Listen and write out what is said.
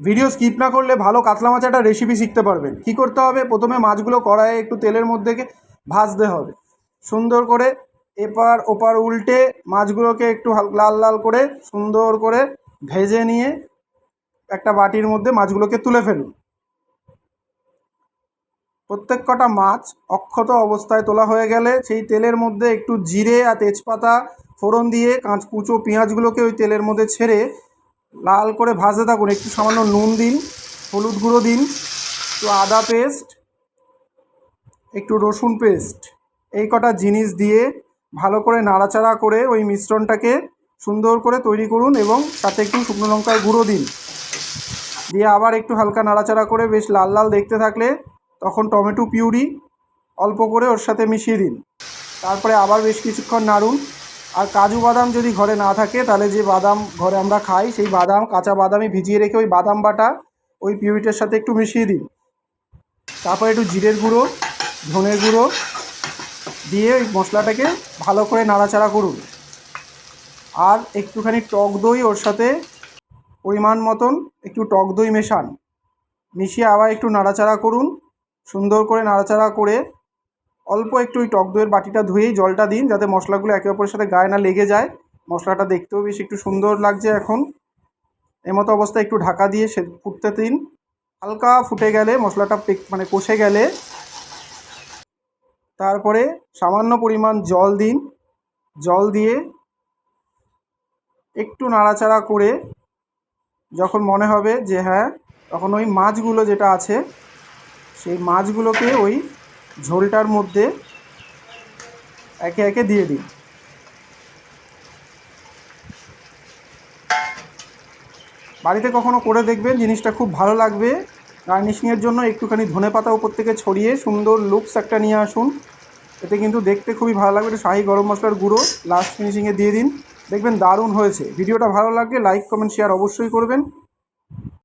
Video skip না করলে ভালো কাতলা মাছ একটা রেসিপি শিখতে পারবেন। কি করতে হবে? প্রথমে মাছগুলো কড়াইয়ে একটু তেলের মধ্যে ভাজতে হবে। সুন্দর করে এপার ওপার উল্টে মাছগুলোকে একটু লাল লাল করে সুন্দর করে ভেজে নিয়ে একটা বাটির মধ্যে মাছগুলোকে তুলে ফেলুন। প্রত্যেক কটা মাছ অক্ষত অবস্থায় তোলা হয়ে গেলে সেই তেলের মধ্যে একটু জিরে আর তেজপাতা ফোড়ন দিয়ে কাঁচ কুচো পেঁয়াজগুলোকে ওই তেলের মধ্যে ছেড়ে লাল করে ভাজতে থাকুন। একটু সামান্য নুন দিন, হলুদ গুঁড়ো দিন, একটু আদা পেস্ট, একটু রসুন পেস্ট, এই কটা জিনিস দিয়ে ভালো করে নাড়াচাড়া করে ওই মিশ্রণটাকে সুন্দর করে তৈরি করুন এবং সাথে একটু শুকনো লঙ্কার গুঁড়ো দিন। দিয়ে আবার একটু হালকা নাড়াচাড়া করে বেশ লাল লাল দেখতে থাকলে তখন টমেটো পিউরি অল্প করে ওর সাথে মিশিয়ে দিন। তারপরে আবার বেশ কিছুক্ষণ নাড়ুন। আর কাজু বাদাম যদি ঘরে না থাকে, তাহলে যে বাদাম ঘরে আমরা খাই, সেই বাদাম, কাঁচা বাদামই ভিজিয়ে রেখে ওই বাদাম বাটা ওই পিউরিটার সাথে একটু মিশিয়ে দিন তারপরে একটু জিরের গুঁড়ো, ধনের গুঁড়ো দিয়ে ওই মশলাটাকে ভালো করে নাড়াচাড়া করুন। আর একটুখানি টক দই ওর সাথে পরিমাণ মতন একটু টক দই মেশান। মিশিয়ে আবার একটু নাড়াচাড়া করুন। সুন্দর করে নাড়াচাড়া করে অল্প একটু ওই টক দইয়ের বাটিটা ধুয়েই জলটা দিন, যাতে মশলাগুলো একে অপরের সাথে গায়ে না লেগে যায়। মশলাটা দেখতেও বেশ একটু সুন্দর লাগছে এখন। এমতো অবস্থায় একটু ঢাকা দিয়ে সে ফুটতে দিন। হালকা ফুটে গেলে, মশলাটা মানে কষে গেলে, তারপরে সামান্য পরিমাণ জল দিন। জল দিয়ে একটু নাড়াচাড়া করে যখন মনে হবে যে হ্যাঁ তখন ওই মাছগুলো যেটা আছে, সেই মাছগুলোকে ওই ঝোলটার মধ্যে একে একে দিয়ে দিন বাড়িতে কখনো করে দেখবেন, জিনিসটা খুব ভালো লাগবে। গার্নিশিংয়ের জন্য একটুখানি ধনে পাতা উপর থেকে ছড়িয়ে সুন্দর লুকস একটা নিয়ে আসুন। এতে কিন্তু দেখতে খুবই ভালো লাগবে। একটু শাহি গরম মশলার গুঁড়ো লাস্ট ফিনিশিংয়ে দিয়ে দিন। দেখবেন দারুণ হয়েছে। ভিডিওটা ভালো লাগলে লাইক কমেন্ট শেয়ার অবশ্যই করবেন।